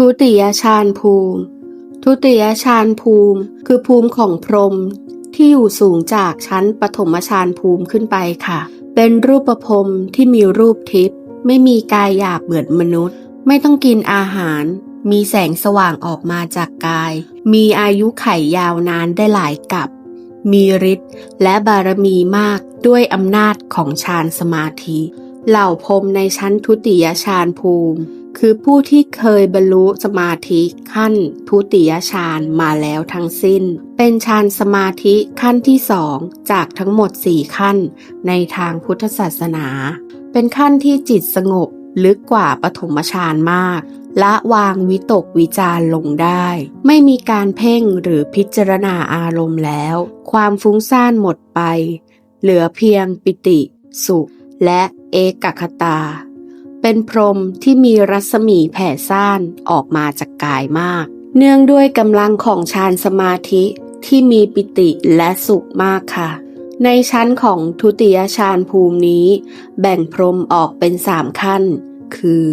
ทุติยฌานภูมิ ทุติยฌานภูมิ คือภูมิของพรหมที่อยู่สูงจากชั้นปฐมฌานภูมิขึ้นไปค่ะ เป็นรูปภพที่มีรูปทิพย์ไม่มีกายหยาบเหมือนมนุษย์ ไม่ต้องกินอาหาร มีแสงสว่างออกมาจากกาย มีอายุไขยาวนานได้หลายกับ มีฤทธิ์และบารมีมากด้วยอำนาจของฌานสมาธิ เหล่าพรมในชั้นทุติยฌานภูมิ คือผู้ที่เคยบรรลุสมาธิขั้นทุติยฌานมาแล้วทั้งสิ้น เป็นฌานสมาธิขั้นที่สองจากทั้งหมดสี่ขั้น ในทางพุทธศาสนา เป็นขั้นที่จิตสงบลึกกว่าปฐมฌานมากละวางวิตกวิจารลงได้ ไม่มีการเพ่งหรือพิจารณาอารมณ์แล้ว ความฟุ้งซ่านหมดไป เหลือเพียงปิติ สุข และเอกคตา เป็นพรหมที่มีรัศมีแผ่ซ่านออกมาจากกายมาก เนื่องด้วยกำลังของฌานสมาธิที่มีปิติและสุขมากค่ะ ในชั้นของทุติยฌานภูมินี้ แบ่งพรหมออกเป็นสามขั้น คือ